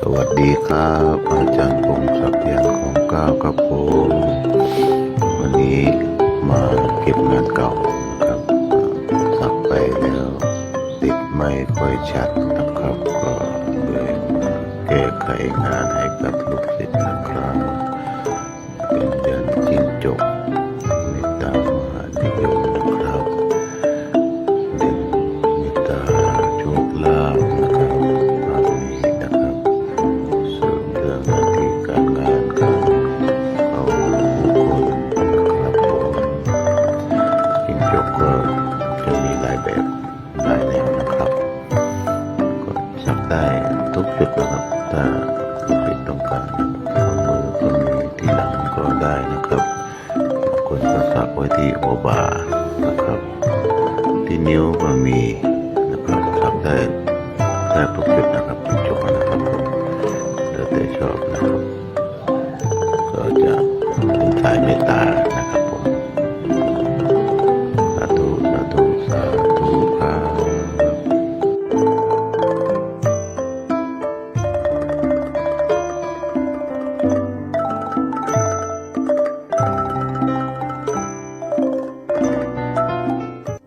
สวัสดีครับ อาจารย์พงศ์สักดิ์ยังของก้าวครับผมวันนี้มาเก็บงานเก่าครับสักไปแล้ว ติดไม่ค่อยชัดนะครับก็เลยแก้ไขงานให้กับลูกศิษย์นะครับ ทำได้ทุกจุดนะครับถ้าปิดตรงกลางข้อมือก็มีที่หลังก็ได้นะครับคนก็สักไว้ที่หัวบ่านะครับ ที่นิ้วก็มีนะครับทำได้แทบทุกจุดนะครับทุกจุดนะครับแล้วแต่ชอบนะครับก็จะถึงสายเมตตานะครับผมสาธุสาธุสาธุ